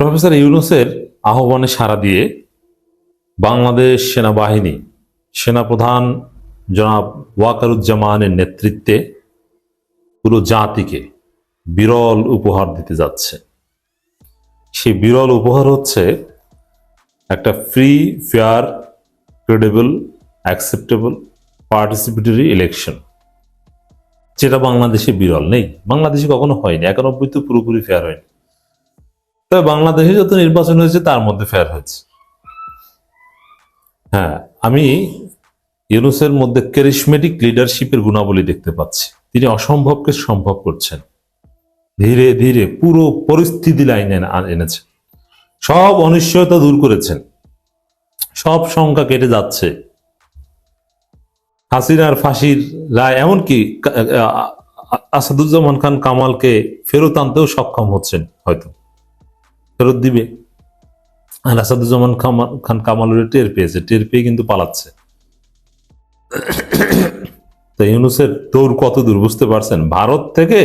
Professor ইউনুসের আহ্বানে সাড়া দিয়ে বাংলাদেশ সেনাবাহিনী সেনাপ্রধান জনাব ওয়াকারুজ্জামানের নেতৃত্বে পুরো জাতিকে বিরল উপহার দিতে যাচ্ছে। সেই বিরল উপহার হচ্ছে একটা free fair credible acceptable participatory election যেটা বাংলাদেশে বিরল নেই। বাংলাদেশে কখনো হয়নি। একানব্বই তো পুরোপুরি ফেয়ার হয়নি। তবে বাংলাদেশে যত নির্বাচন হয়েছে, তার মধ্যে ফেয়ার হয়েছে। হ্যাঁ আমি ইউনুসের মধ্যে ক্যারিসমেটিক লিডারশিপের গুণাবলী দেখতে পাচ্ছি। তিনি অসম্ভবকে সম্ভব করছেন। ধীরে ধীরে পুরো পরিস্থিতি লাইনে এনেছেন সব অনিশ্চয়তা দূর করেছেন। সব সংখ্যা কেটে যাচ্ছে। হাসিনার ফাঁসির রায় এমনকি আসাদুজ্জামান খান কামালকে ফেরত আনতেও সক্ষম হচ্ছেন হয়তো। ফেরত দিবে। আর আসাদুজ্জামান খান কামালের টের পেয়েছে, টের পেয়ে কিন্তু পালাচ্ছে। তো ইউনুসের দৌড় কত দূর বুঝতে পারছেন? ভারত থেকে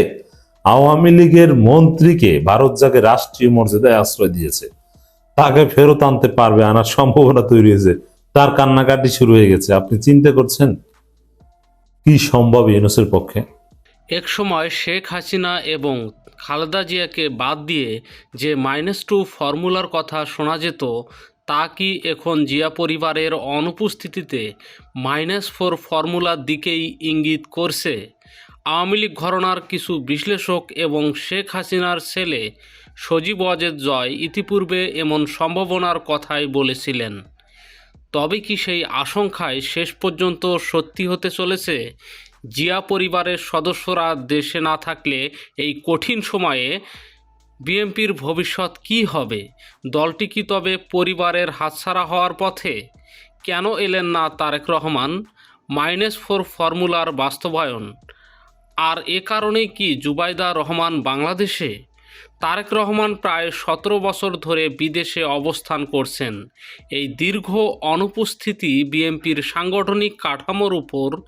আওয়ামী লীগের মন্ত্রীকে ভারত যাকে রাষ্ট্রীয় মর্যাদায় আশ্রয় দিয়েছে, তাকে ফেরত আনতে পারবে আনার সম্ভাবনা তৈরি হয়েছে। তার কান্নাকাটি শুরু হয়ে গেছে। আপনি চিন্তা করছেন? কি সম্ভব ইউনুসের পক্ষে? একসময় শেখ হাসিনা এবং খালেদা জিয়াকে বাদ দিয়ে যে মাইনাস টু ফর্মুলার কথা শোনা যেত, তা কি এখন জিয়া পরিবারের অনুপস্থিতিতে মাইনাস ফোর ফর্মুলার দিকেই ইঙ্গিত করছে? আওয়ামী লীগ ঘরনার কিছু বিশ্লেষক এবং শেখ হাসিনার ছেলে সজীব ওয়াজেদ জয় ইতিপূর্বে এমন সম্ভাবনার কথাই বলেছিলেন। তবে কি সেই আশঙ্কায় শেষ পর্যন্ত সত্যি হতে চলেছে? জিয়া পরিবারের সদস্যরা দেশে না থাকলে এই কঠিন সময়ে বিএনপির ভবিষ্যৎ কি হবে? দলটি কি তবে পরিবারের হাতছাড়া হওয়ার পথে? কেন এলেন না তারেক রহমান? মাইনাস ফোর ফর্মুলার বাস্তবায়ন। আর এ কারণেই কি জুবাইদা রহমান বাংলাদেশে? তারেক রহমান প্রায় সতেরো বছর ধরে বিদেশে অবস্থান করছেন। এই দীর্ঘ অনুপস্থিতি বিএনপির সাংগঠনিক কাঠামোর উপর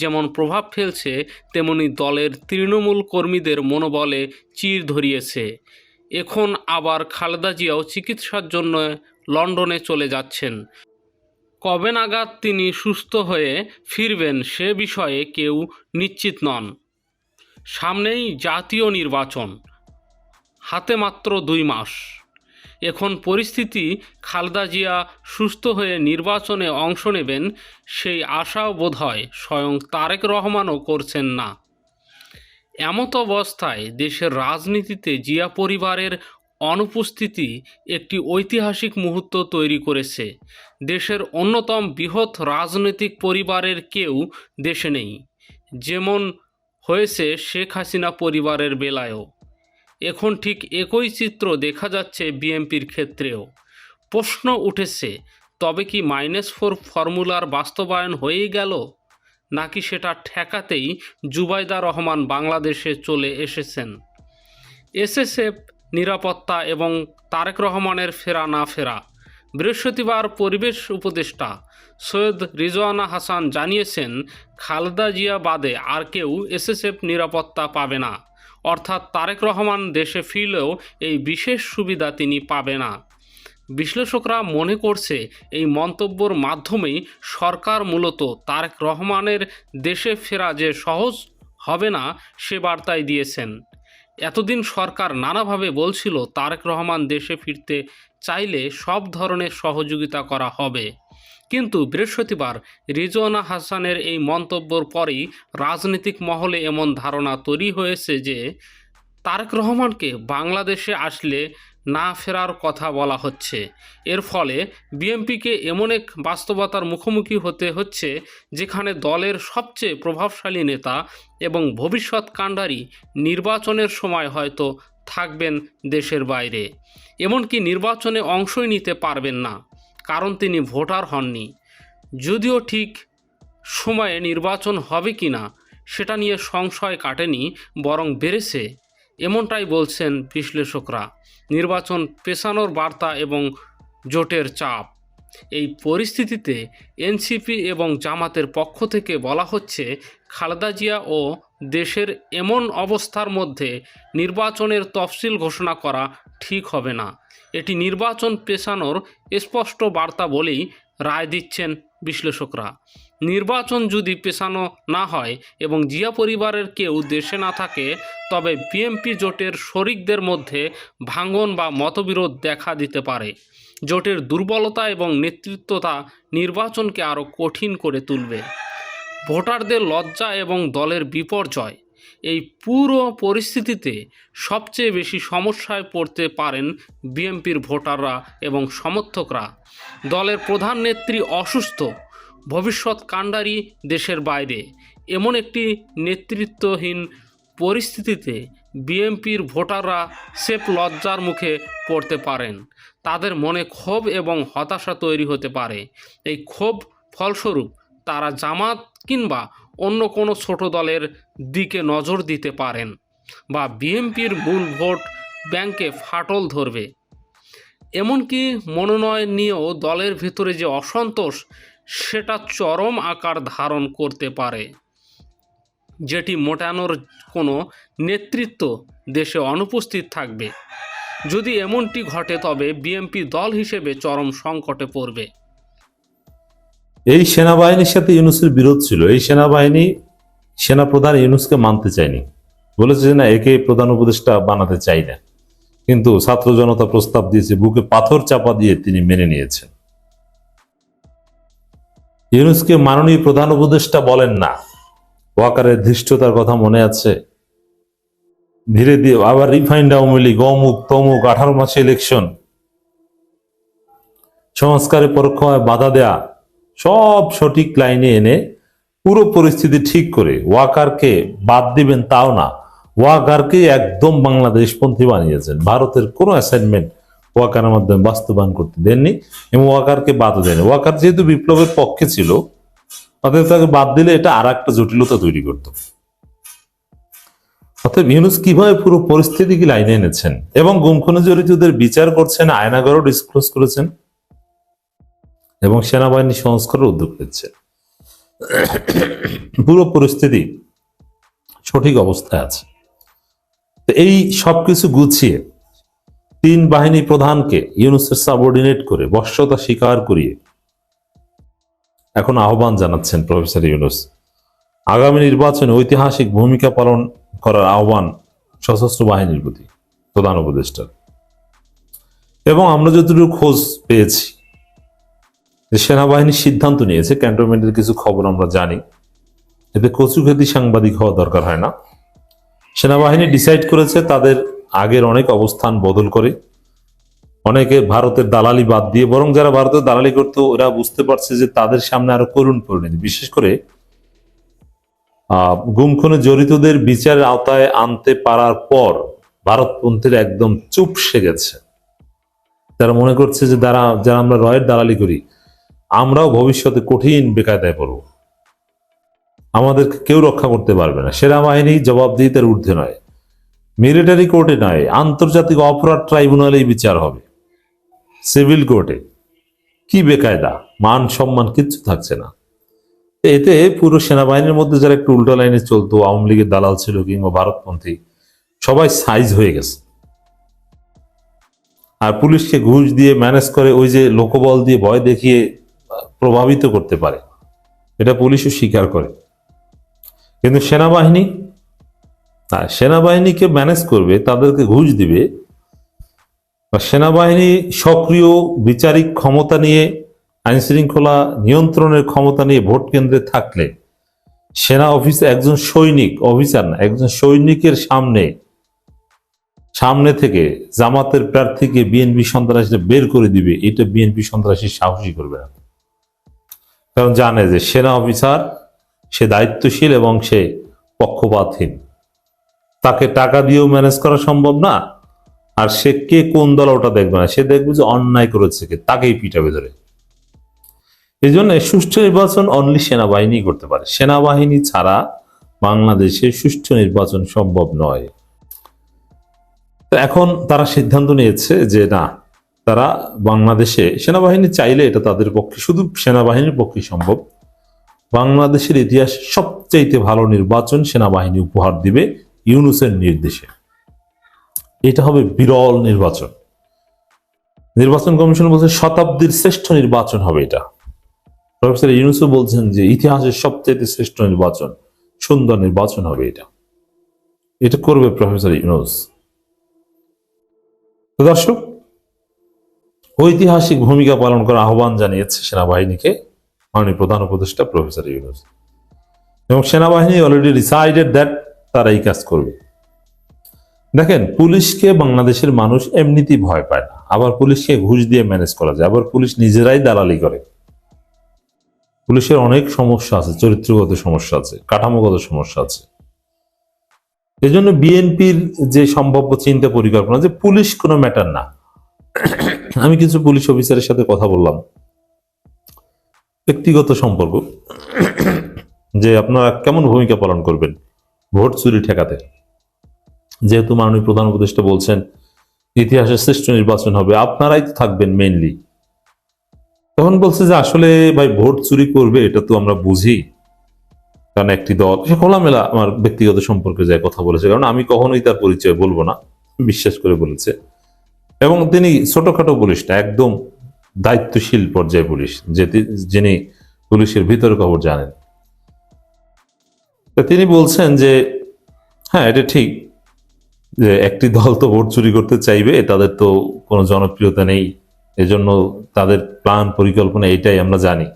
যেমন প্রভাব ফেলছে তেমনি দলের তৃণমূল কর্মীদের মনোবলে চির ধরিয়েছে। এখন আবার খালেদা জিয়াও চিকিৎসার জন্য লন্ডনে চলে যাচ্ছেন। কবে নাগাদ তিনি সুস্থ হয়ে ফিরবেন সে বিষয়ে কেউ নিশ্চিত নন। সামনেই জাতীয় নির্বাচন, হাতে মাত্র দুই মাস। এখন পরিস্থিতি খালদা জিয়া সুস্থ হয়ে নির্বাচনে অংশ নেবেন, সেই আশাও বোধ হয় স্বয়ং তারেক রহমানও করছেন না। এমত অবস্থায় দেশের রাজনীতিতে জিয়া পরিবারের অনুপস্থিতি একটি ঐতিহাসিক মুহূর্ত তৈরি করেছে। দেশের অন্যতম বৃহৎ রাজনৈতিক পরিবারের কেউ দেশে নেই, যেমন হয়েছে শেখ হাসিনা পরিবারের বেলায়ও। এখন ঠিক একই চিত্র দেখা যাচ্ছে বিএনপির ক্ষেত্রেও। প্রশ্ন উঠেছে, তবে কি মাইনাস ফোর ফর্মুলার বাস্তবায়ন হয়েই গেল? নাকি সেটা ঠেকাতেই জুবাইদা রহমান বাংলাদেশে চলে এসেছেন? এসএসএফ, নিরাপত্তা এবং তারেক রহমানের ফেরা না ফেরা। বৃহস্পতিবার পরিবেশ উপদেষ্টা সৈয়দ রিজওয়ানা হাসান জানিয়েছেন, খালেদা জিয়া বাদে আর কেউ এসএসএফ নিরাপত্তা পাবে না। অর্থাৎ তারেক রহমান দেশে ফিরলেও এই বিশেষ সুবিধা তিনি পাবে না। বিশ্লেষকরা মনে করছে এই মন্তব্যর মাধ্যমেই সরকার মূলত তারেক রহমানের দেশে ফেরা যে সহজ হবে না, সে বার্তাই দিয়েছেন। এতদিন সরকার নানাভাবে বলছিল, তারেক রহমান দেশে ফিরতে চাইলে সব ধরনের সহযোগিতা করা হবে। কিন্তু বৃহস্পতিবার রিজওয়ানা হাসানের এই মন্তব্যর পরেই রাজনৈতিক মহলে এমন ধারণা তৈরি হয়েছে যে তারেক রহমানকে বাংলাদেশে আসলে না ফেরার কথা বলা হচ্ছে। এর ফলে বিএনপিকে এমন এক বাস্তবতার মুখোমুখি হতে হচ্ছে, যেখানে দলের সবচেয়ে প্রভাবশালী নেতা এবং ভবিষ্যৎ কাণ্ডারি নির্বাচনের সময় হয়তো থাকবেন দেশের বাইরে। এমনকি নির্বাচনে অংশই নিতে পারবেন না। কারণ তিনি ভোটার হননি। যদিও ঠিক সময়ে নির্বাচন হবে কি না, সেটা নিয়ে সংশয় কাটেনি, বরং বেড়েছে। এমনটাই বলছেন বিশ্লেষকরা। নির্বাচন পেছানোর বার্তা এবং জোটের চাপ। এই পরিস্থিতিতে এনসিপি এবং জামাতের পক্ষ থেকে বলা হচ্ছে, খালেদা জিয়া ও দেশের এমন অবস্থার মধ্যে নির্বাচনের তফসিল ঘোষণা করা ঠিক হবে না। এটি নির্বাচন পেছানোর স্পষ্ট বার্তা বলেই রায় দিচ্ছেন বিশ্লেষকরা। নির্বাচন যদি পেছানো না হয় এবং জিয়া পরিবারের কেউ দেশে না থাকে, তবে বিএমপি জোটের শরিকদের মধ্যে ভাঙন বা মতবিরোধ দেখা দিতে পারে। জোটের দুর্বলতা এবং নেতৃত্বতা নির্বাচনকে আরও কঠিন করে তুলবে। ভোটারদের লজ্জা এবং দলের বিপর্যয়। এই পুরো পরিস্থিতিতে সবচেয়ে বেশি সমস্যায় পড়তে পারেন বিএনপির ভোটাররা এবং সমর্থকরা। দলের প্রধান নেত্রী অসুস্থ, ভবিষ্যৎ কাণ্ডারি দেশের বাইরে। এমন একটি নেতৃত্বহীন পরিস্থিতিতে বিএনপির ভোটাররা সেফ লজ্জার মুখে পড়তে পারেন। তাদের মনে ক্ষোভ এবং হতাশা তৈরি হতে পারে। এই ক্ষোভ ফলস্বরূপ তারা জামাত কিংবা অন্য কোনো ছোট দলের দিকে নজর দিতে পারেন বা বিএনপির মূল ভোট ব্যাংকে ফাটল ধরবে। এমনকি মনোনয়ন নিয়েও দলের ভিতরে যে অসন্তোষ, সেটা চরম আকার ধারণ করতে পারে। যেটি মোটানোর কোনো নেতৃত্ব দেশে অনুপস্থিত থাকবে। যদি এমনটি ঘটে, তবে বিএনপি দল হিসেবে চরম সংকটে পড়বে। এই সেনাবাহিনীর সাথে ইউনুসের বিরোধ ছিল। এই সেনাবাহিনী সেনাপ্রধান ইউনুসকে মানতে চায়নি। বলেছে যে না, একে প্রধান উপদেষ্টা বানাতে চাই না। কিন্তু ছাত্র জনতা প্রস্তাব দিয়েছে, বুকে পাথর চাপা দিয়ে তিনি মেনে নিয়েছেন। ইউনুসকে মাননীয় প্রধান উপদেষ্টা বলেন না। ওয়াকারের ধৃষ্টতার কথা মনে আছে। ধীরে ধীরে আবার রিফাইন্ড আওয়ামী লীগ, অমুক তমুক, আঠারো মাসে ইলেকশন সংস্কারে পরোক্ষভাবে বাধা দেয়া সব সঠিক লাইনে এনে পুরো পরিস্থিতি ঠিক করে ওয়াকারকে বাদ দিবেন তাও না। ওয়াকারকে একদম বাংলাদেশপন্থী বানিয়েছেন। ভারতের কোনো অ্যাসাইনমেন্ট ওয়াকারের মাধ্যমে বাস্তবায়ন করতে দেননি এবং ওয়াকারকে বাদও দেয়নি ওয়াকার যেহেতু বিপ্লবের পক্ষে ছিল অতএব তাকে বাদ দিলে এটা আর একটা জটিলতা তৈরি করত। অতএব ইউনুস কীভাবে পুরো পরিস্থিতি কি লাইনে এনেছেন এবং গুমখুনে জড়িতদের বিচার করছেন, আয়নাগারও ডিসক্লোজ করেছেন। এবং সেনাবাহিনী সংস্কারের উদ্যোগ নিচ্ছে। পুরো পরিস্থিতি সঠিক অবস্থায় আছে। এই সবকিছু গুছিয়ে তিন বাহিনী প্রধানকে ইউনুসের সাবঅর্ডিনেট করে বর্ষতা স্বীকার করিয়ে এখন আহ্বান জানাচ্ছেন প্রফেসর ইউনুস। আগামী নির্বাচনে ঐতিহাসিক ভূমিকা পালন করার আহ্বান সশস্ত্র বাহিনীর প্রতি প্রধান উপদেষ্টার। এবং আমরা যতটুকু খোঁজ পেয়েছি সেনাবাহিনী সিদ্ধান্ত নিয়েছে, ক্যান্টনমেন্টের কিছু খবর আমরা জানি। এতে কচুখেতি সাংবাদিক হওয়া দরকার হয় না। সেনাবাহিনী ডিসাইড করেছে তাদের আগের অনেক অবস্থান বদল করে। অনেকে ভারতের দালালি বাদ দিয়ে, বরং যারা ভারতের দালালি করতো, ওরা বুঝতে পারছে যে তাদের সামনে আরও করুণ পরিণতি। বিশেষ করে আহ গুমখুনে জড়িতদের বিচারের আওতায় আনতে পারার পর ভারতপন্থীরা একদম চুপসে গেছে তারা মনে করছে যে, যারা যারা আমরা রয়ের দালালি করি আমরাও ভবিষ্যতে কঠিন বেকায়দায় পড়ব। আমাদেরকে কেউ রক্ষা করতে পারবে না। সেনাবাহিনী জবাবদিহিতার ঊর্ধ্বে নয়। মিলিটারি কোর্টে নয়, আন্তর্জাতিক অপরাধ ট্রাইব্যুনালেই বিচার হবে। সিভিল কোর্টে। কি বেকায়দা? মান সম্মান কিচ্ছু থাকছে না। এতে পুরো সেনাবাহিনীর মধ্যে যারা একটু উল্টো লাইনে চলতো, আওয়ামী লীগের দালাল ছিল কিংবা ভারতপন্থী, সবাই সাইজ হয়ে গেছে। আর পুলিশকে ঘুষ দিয়ে ম্যানেজ করে ওই যে লোকবল দিয়ে ভয় দেখিয়ে প্রভাবিত করতে পারে। এটা পুলিশও স্বীকার করে। কিন্তু সেনাবাহিনী হ্যাঁ সেনাবাহিনীকে ম্যানেজ করবে, তাদেরকে ঘুষ দিবে সেনাবাহিনী সক্রিয় বিচারিক ক্ষমতা নিয়ে, আইন শৃঙ্খলা নিয়ন্ত্রণের ক্ষমতা নিয়ে ভোট কেন্দ্রে থাকলে, সেনা অফিসে একজন সৈনিক, অফিসার না, একজন সৈনিকের সামনে সামনে থেকে জামাতের প্রার্থীকে বিএনপি সন্ত্রাসীরা বের করে দিবে। এটা বিএনপি সন্ত্রাসী সাহসী করবে না। কারণ জানে যে সেনা অফিসার, সে দায়িত্বশীল এবং সে পক্ষপাতহীন। তাকে টাকা দিয়েও ম্যানেজ করা সম্ভব না। আর সে কে কোন দল ওটা দেখবে না। সে দেখবে যে অন্যায় করেছে কে, তাকেই পিটাবে ধরে। এই জন্য সুষ্ঠু নির্বাচন অনলি সেনাবাহিনী করতে পারে। সেনাবাহিনী ছাড়া বাংলাদেশে সুষ্ঠু নির্বাচন সম্ভব নয়। তো এখন তারা সিদ্ধান্ত নিয়েছে যে না তারা বাংলাদেশে সেনাবাহিনী চাইলে এটা তাদের পক্ষে শুধু সেনাবাহিনীর পক্ষে সম্ভব। বাংলাদেশের ইতিহাসে সবচাইতে ভালো নির্বাচন সেনাবাহিনী উপহার দিবে ইউনুসের নির্দেশে। এটা হবে বিরল নির্বাচন। নির্বাচন কমিশন বলছে শতাব্দীর শ্রেষ্ঠ নির্বাচন হবে এটা। প্রফেসর ইউনুসও বলছেন যে ইতিহাসের সবচাইতে শ্রেষ্ঠ নির্বাচন, সুন্দর নির্বাচন হবে এটা। এটা করবে প্রফেসর ইউনুস। দর্শক ঐতিহাসিক ভূমিকা পালন করার আহ্বান জানিয়েছে সেনাবাহিনীকে মাননীয় প্রধান উপদেষ্টা প্রফেসর ইউনুস। এবং সেনাবাহিনী অলরেডি ডিসাইডেড দ্যাট তারা এই কাজ করবে। দেখেন, পুলিশকে বাংলাদেশের মানুষ এমনিতেই ভয় পায় না। আবার পুলিশকে ঘুষ দিয়ে ম্যানেজ করা যায়। আবার পুলিশ নিজেরাই দালালি করে। পুলিশের অনেক সমস্যা আছে, চরিত্রগত সমস্যা আছে, কাঠামোগত সমস্যা আছে। এই জন্য বিএনপির যে সম্ভাব্য চিন্তা পরিকল্পনা যে পুলিশ কোনো ম্যাটার না। আমি কিছু পুলিশ অফিসারের সাথে কথা বললাম। ব্যক্তিগত সম্পর্ক, যে আপনারা কেমন ভূমিকা পালন করবেন ভোট চুরি ঠেকাতে। যেহেতু মাননীয় প্রধান উপদেষ্টা বলছেন, ইতিহাসের শ্রেষ্ঠ নির্বাচন হবে, আপনারাই তো থাকবেন মেইনলি তখন বলছে যে আসলে ভাই ভোট চুরি করবে, এটা তো আমরা বুঝি। কারণ একটি দল, সে খোলামেলা আমার ব্যক্তিগত সম্পর্কে যায় কথা বলেছে, কারণ আমি কখনোই তার পরিচয় বলব না, বিশ্বাস করে বলেছে। এবং তিনি ছোটখাটো পুলিশ না, একদম দায়িত্বশীল পর্যায়ে পুলিশ, যে যিনি পুলিশের ভিতর খবর জানেন। তিনি বলছেন যে হ্যাঁ এটা ঠিক যে একটি দল তো ভোট চুরি করতে চাইবে, তাদের তো কোনো জনপ্রিয়তা নেই, এজন্য তাদের প্ল্যান পরিকল্পনা এটাই আমরা জানি।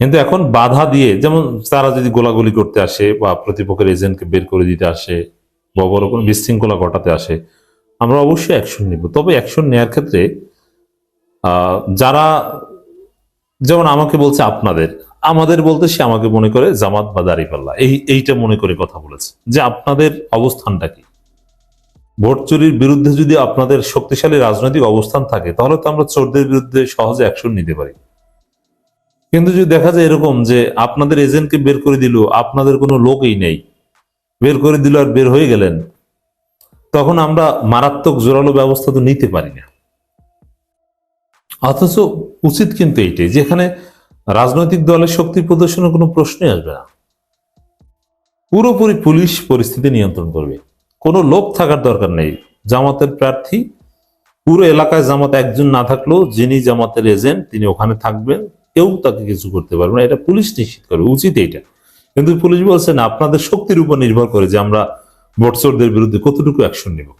কিন্তু এখন বাধা দিয়ে, যেমন তারা যদি গোলাগুলি করতে আসে বা প্রতিপক্ষের এজেন্টকে বের করে দিতে আসে বা বড় কোনো বিশৃঙ্খলা ঘটাতে আসে আমরা অবশ্যই অ্যাকশন নিব। তবে অ্যাকশন নেওয়ার ক্ষেত্রে যারা, যেমন আমাকে বলছে আপনাদের, আমাদের বলতে সে আমাকে মনে করে জামাত বা দাঁড়িপাল্লা। এই, এইটা মনে করে কথা বলেছে। যে আপনাদের অবস্থানটা কি? ভোট চুরির বিরুদ্ধে যদি আপনাদের শক্তিশালী রাজনৈতিক অবস্থান থাকে, তাহলে তো আমরা চোরদের বিরুদ্ধে সহজে অ্যাকশন নিতে পারি। কিন্তু যদি দেখা যায় এরকম যে আপনাদের এজেন্টকে বের করে দিল, আপনাদের কোনো লোকই নেই, বের করে দিল আর বের হয়ে গেলেন তখন আমরা মারাত্মক জোরালো ব্যবস্থা তো নিতে পারি না। অথচ উচিত কিন্তু এইটাই, যেখানে রাজনৈতিক দলের শক্তি প্রদর্শনের কোনো প্রশ্নই আসবে না। পুরোপুরি পুলিশ পরিস্থিতি নিয়ন্ত্রণ করবে। কোনো লোক থাকার দরকার নেই। জামাতের প্রার্থী, পুরো এলাকায় জামাত একজন না থাকলেও যিনি জামাতের এজেন্ট, তিনি ওখানে থাকবেন, কেউ তাকে কিছু করতে পারবে না। এটা পুলিশ নিশ্চিত করবে, উচিত এটা কিন্তু পুলিশ বলছে, না, আপনাদের শক্তির উপর নির্ভর করে যে আমরা ভোটচোরদের বিরুদ্ধে কতটুকু অ্যাকশন নেব?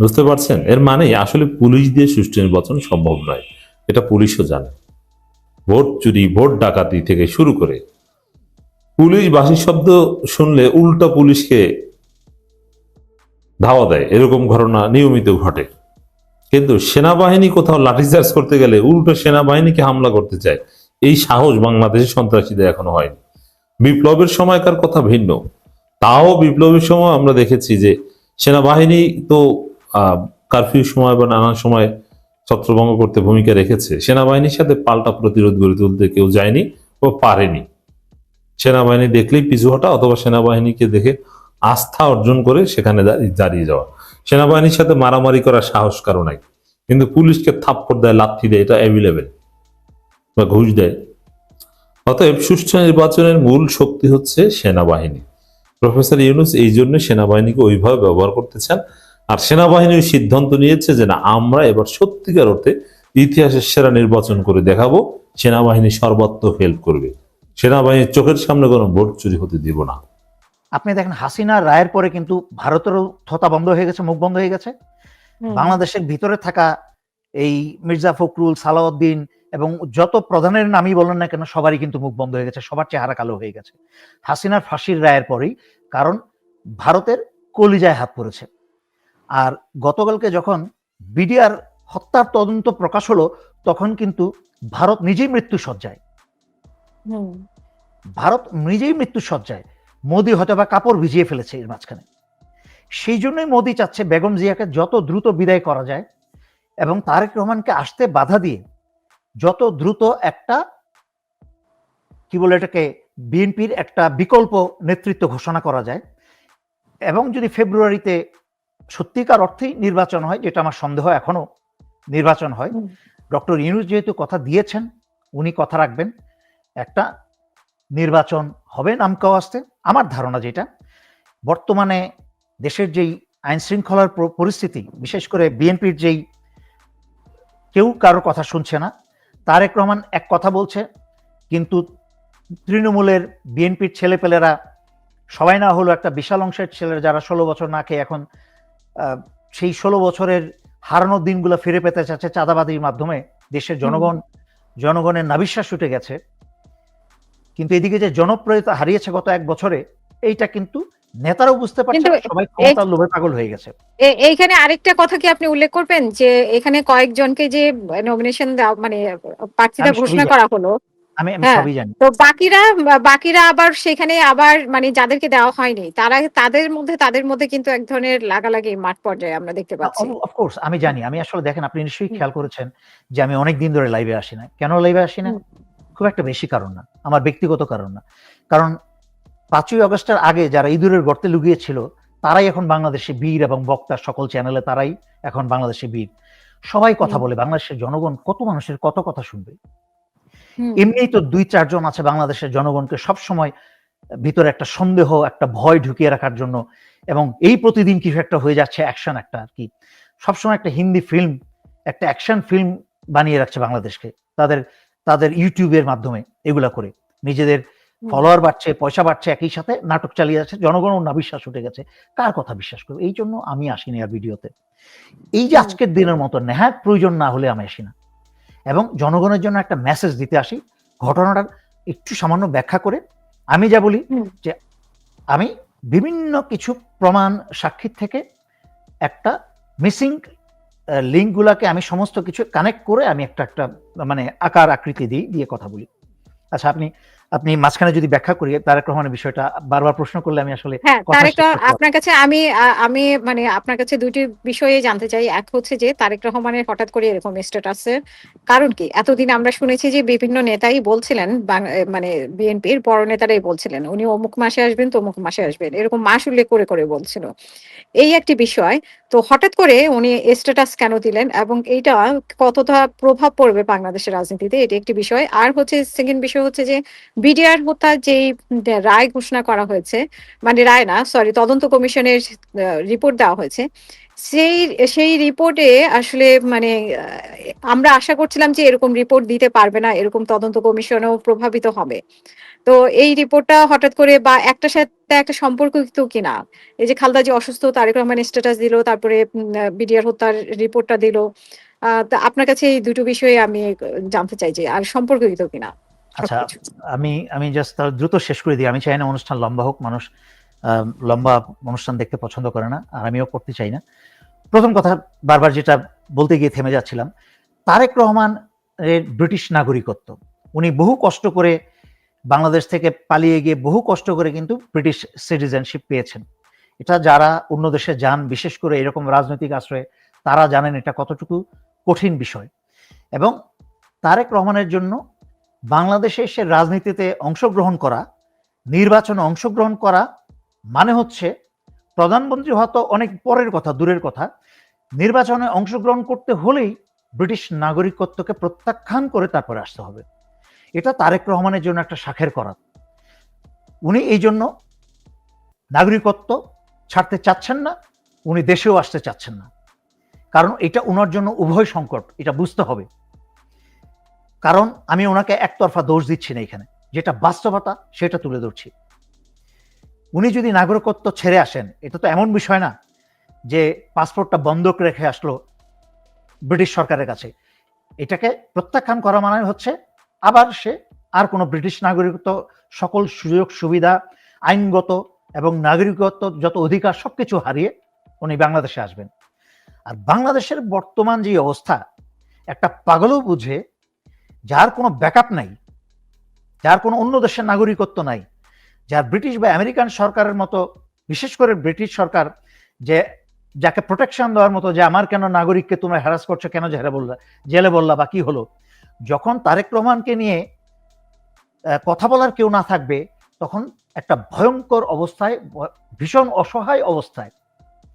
বুঝতে পারছেন? এর মানে আসলে পুলিশ দিয়ে সুষ্ঠু নির্বাচন সম্ভব নয়। এটা পুলিশও জানে। ভোট চুরি, ভোট ডাকাতি থেকে শুরু করে পুলিশ বাসি শব্দ শুনলে উল্টা পুলিশকে ধাওয়া দেয়। এরকম ঘটনা নিয়মিত ঘটে। কিন্তু সেনাবাহিনী কোথাও লাঠিচার্জ করতে গেলে উল্টো সেনাবাহিনীকে হামলা করতে চায়। এই সাহস বাংলাদেশের সন্ত্রাসীদের এখনও হয়নি। বিপ্লবের সময়কার কথা ভিন্ন। তাও বিপ্লবের সময় আমরা দেখেছি যে সেনাবাহিনী তো কারফিউ সময় বা নানান সময় ছত্রভঙ্গ করতে ভূমিকা রেখেছে। সেনাবাহিনীর সাথে পাল্টা প্রতিরোধ গড়ে তুলতে কেউ যায়নি ও পারেনি। সেনাবাহিনী দেখলেই পিছু হটা অথবা সেনাবাহিনীকে দেখে আস্থা অর্জন করে সেখানে দাঁড়িয়ে- যাওয়া। সেনাবাহিনীর সাথে মারামারি করার সাহস কারও নাই। কিন্তু পুলিশকে থাপ্পড় দেয়, লাথি দেয়, এটা অ্যাভেলেবেল বা ঘুষ দেয়। অতএব সুষ্ঠু নির্বাচনের মূল শক্তি হচ্ছে সেনাবাহিনী। প্রফেসর ইউনুস এই জন্য সেনাবাহিনীকে ওইভাবে ব্যবহার করতে চান আর সেনাবাহিনী ওই সিদ্ধান্ত নিয়েছে যে না আমরা এবার সত্যিকার অর্থে ইতিহাসের সেরা নির্বাচন করে দেখাবো। সেনাবাহিনী সর্বাত্মক হেল্প করবে। সেনাবাহিনীর চোখের সামনে কোনো ভোট চুরি হতে দিব না। আপনি দেখেন হাসিনা রায়ের পরে কিন্তু ভারতেরও থতা বন্ধ হয়ে গেছে মুখ বন্ধ হয়ে গেছে। বাংলাদেশের ভিতরে থাকা এই মির্জা ফখরুল সালাউদ্দিন এবং যত প্রধানের নামই বলেন না কেন সবারই কিন্তু মুখ বন্ধ হয়ে গেছে সবার চেহারা কালো হয়ে গেছে। হাসিনার ফাঁসির রায়ের পরেই কারণ ভারতের কলিজায় হাত পড়েছে। আর গতকালকে যখন বিডিআর হত্যার তদন্ত প্রকাশ হলো তখন কিন্তু ভারত নিজেই মৃত্যু সজ্জায় ভারত নিজেই মৃত্যু সজ্জায় মোদি হয়তো বা কাপড় ভিজিয়ে ফেলেছে এর মাঝখানে। সেই জন্যই মোদি চাচ্ছে বেগম জিয়াকে যত দ্রুত বিদায় করা যায় এবং তারেক রহমানকে আসতে বাধা দিয়ে যত দ্রুত একটা কি বলে এটাকে বিএনপির একটা বিকল্প নেতৃত্ব ঘোষণা করা যায় এবং যদি ফেব্রুয়ারিতে সত্যিকার অর্থেই নির্বাচন হয় যেটা আমার সন্দেহ এখনও নির্বাচন হয় ডক্টর ইউনুস যেহেতু কথা দিয়েছেন উনি কথা রাখবেন একটা নির্বাচন হবে নামকাও আসতে আমার ধারণা যেটা বর্তমানে দেশের যেই আইন শৃঙ্খলার পরিস্থিতি বিশেষ করে বিএনপির যেই কেউ কারোর কথা শুনছে না তারেক রহমান এক কথা বলছে কিন্তু তৃণমূলের বিএনপির ছেলেপেলেরা সবাই না হলো একটা বিশাল অংশের ছেলেরা যারা ষোলো বছর না খেয়ে এখন সেই ষোলো বছরের হারানোর দিনগুলো ফিরে পেতে চাচ্ছে চাঁদাবাদির মাধ্যমে। দেশের জনগণ জনগণের নাবিশ্বাস উঠে গেছে। কিন্তু এদিকে যে জনপ্রিয়তা হারিয়েছে গত এক বছরে এইটা কিন্তু নেতারাও বুঝতে পারছে সবাই ক্ষমতার লোভে পাগল হয়ে গেছে। এইখানে আরেকটা কথা কি আপনি উল্লেখ করবেন? যে এখানে কয়েকজনকে যে নমিনেশন মানে সবই ঘোষণা করা হলো আমি আমি হ্যাঁ। সবই জানি। তো বাকিরা বাকিরা আবার সেখানে আবার মানে যাদেরকে দেওয়া হয়নি তারা তাদের মধ্যে তাদের মধ্যে কিন্তু এক ধরনের লাগালাগি মাঠ পর্যায়ে আমরা দেখতে পাচ্ছি। অফকোর্স আমি জানি। আমি আসলে দেখেন আপনি নিশ্চয়ই খেয়াল করেছেন যে আমি অনেক দিন ধরে লাইভে আসি না। কেন লাইভে আসি না? খুব একটা বেশি কারণ না। আমার ব্যক্তিগত কারণ না। কারণ পাঁচই আগস্টের আগে যারা ইঁদুরের গর্তে লুকিয়েছিল তারাই এখন বাংলাদেশে বীর এবং বক্তা সকল চ্যানেলে তারাই এখন বাংলাদেশে বীর। সবাই কথা বলে বাংলাদেশের জনগণ কত মানুষের কত কথা শুনবে? এমনিই তো দুই চারজন আছে বাংলাদেশের জনগণকে সব সময় ভিতরে একটা সন্দেহ একটা ভয় ঢুকিয়ে রাখার জন্য। এবং এই প্রতিদিন কিছু একটা হয়ে যাচ্ছে অ্যাকশন একটা আর কি। সবসময় একটা হিন্দি ফিল্ম একটা অ্যাকশন ফিল্ম বানিয়ে রাখছে বাংলাদেশকে তাদের তাদের ইউটিউবের মাধ্যমে এগুলা করে। নিজেদের। ফলোয়ার বাড়ছে পয়সা বাড়ছে একই সাথে নাটক চালিয়ে যাচ্ছে জনগণও না বিশ্বাস উঠে গেছে। কার কথা বিশ্বাস করবে? এই জন্য আমি আসিনি আর ভিডিওতে। এই যে আজকের দিনের মতো নেহাত প্রয়োজন না হলে আমি আসি না এবং জনগণের জন্য একটা মেসেজ দিতে আসি ঘটনাটার একটু সামান্য ব্যাখ্যা করে। আমি যা বলি যে আমি বিভিন্ন কিছু প্রমাণ সাক্ষীর থেকে একটা মিসিং লিঙ্কগুলোকে আমি সমস্ত কিছু কানেক্ট করে আমি একটা একটা মানে আকার আকৃতি দিই দিয়ে কথা বলি। আচ্ছা আপনি আপনি মাঝখানে যদি ব্যাখ্যা করি তারেক রহমানের বিষয়টা বারবার প্রশ্ন করলে আমি আসলে হ্যাঁ তারেক। আপনার কাছে আমি আমি মানে আপনার কাছে দুইটি বিষয়ে জানতে চাই। এক হচ্ছে যে তারেক রহমানের হঠাৎ করে এরকম স্ট্যাটাসের কারণ কি? এতদিন আমরা শুনেছি যে বিভিন্ন নেতাই বলছিলেন মানে বিএনপির বড় নেতারাই বলছিলেন উনি অমুক মাসে আসবেন তো অমুক মাসে আসবেন এরকম মাস উল্লেখ করে করে বলছিল। এই একটি বিষয় তো হঠাৎ করে উনি স্ট্যাটাস কেন দিলেন এবং এইটা কতটা প্রভাব পড়বে বাংলাদেশের রাজনীতিতে? এটি একটি বিষয়। আর হচ্ছে সেকেন্ড বিষয় হচ্ছে যে বিডিআর হত্যার যেই রায় ঘোষণা করা হয়েছে মানে রায় না সরি তদন্ত কমিশনের রিপোর্ট দেওয়া হয়েছে, সেই সেই রিপোর্টে আসলে মানে আমরা আশা করছিলাম যে এরকম রিপোর্ট দিতে পারবে না, এরকম তদন্ত কমিশনও প্রভাবিত হবে। তো এই রিপোর্টটা হঠাৎ করে বা একটা সাথে একটা সম্পর্কিত কিনা, এই যে খালদা যে অসুস্থ, তারেক রহমান স্ট্যাটাস দিল, তারপরে বিডিআর হত্যার রিপোর্টটা দিল আপনার কাছে এই দুটো বিষয়ে আমি জানতে চাই যে আর সম্পর্কিত কিনা। আচ্ছা আমি আমি জাস্ট দ্রুত শেষ করে দিই। আমি চাই না অনুষ্ঠান লম্বা হোক মানুষ লম্বা অনুষ্ঠান দেখতে পছন্দ করে না আর আমিও করতে চাই না। প্রথম কথা বারবার যেটা বলতে গিয়ে থেমে যাচ্ছিলাম তারেক রহমান এর ব্রিটিশ নাগরিকত্ব। উনি বহু কষ্ট করে বাংলাদেশ থেকে পালিয়ে গিয়ে বহু কষ্ট করে কিন্তু ব্রিটিশ সিটিজেনশিপ পেয়েছেন। এটা যারা অন্য দেশে যান বিশেষ করে এরকম রাজনৈতিক আশ্রয়ে তারা জানেন এটা কতটুকু কঠিন বিষয়। এবং তারেক রহমানের জন্য বাংলাদেশে এসে রাজনীতিতে অংশগ্রহণ করা, নির্বাচনে অংশগ্রহণ করা মানে হচ্ছে প্রধানমন্ত্রী হয়তো অনেক পরের কথা, দূরের কথা। নির্বাচনে অংশগ্রহণ করতে হলেই ব্রিটিশ নাগরিকত্বকে প্রত্যাখ্যান করে তারপরে আসতে হবে। এটা তারেক রহমানের জন্য একটা শাখের করাত। উনি এই জন্য নাগরিকত্ব ছাড়তে চাচ্ছেন না, উনি দেশেও আসতে চাচ্ছেন না। কারণ এটা ওনার জন্য উভয় সংকট, এটা বুঝতে হবে। কারণ আমি ওনাকে একতরফা দোষ দিচ্ছি না এখানে। যেটা বাস্তবতা, সেটা তুলে ধরছি। উনি যদি নাগরিকত্ব ছেড়ে আসেন, এটা তো এমন বিষয় না যে পাসপোর্টটা বন্ধক রেখে আসলো ব্রিটিশ সরকারের কাছে। এটাকে প্রত্যাখ্যান করা মানে হচ্ছে আবার সে আর কোনো ব্রিটিশ নাগরিকত্ব সকল সুযোগ, সুবিধা, আইনগত এবং নাগরিকত্ব যত অধিকার সবকিছু হারিয়ে উনি বাংলাদেশে আসবেন। আর বাংলাদেশের বর্তমান যে অবস্থা, একটা পাগলও বুঝে যার কোনো ব্যাকআপ নাই, যার কোনো অন্য দেশের নাগরিকত্ব নাই, যার ব্রিটিশ বা আমেরিকান সরকারের মতো, বিশেষ করে ব্রিটিশ সরকার, যে যাকে প্রোটেকশন দেওয়ার মতো, যে আমার কেন নাগরিককে তোমরা হ্যারাস করছ, কেন জেলে বললা জেলে বললা বা কি হলো, যখন তারেক রহমানকে নিয়ে কথা বলার কেউ না থাকবে, তখন একটা ভয়ঙ্কর অবস্থায় ভীষণ অসহায় অবস্থায়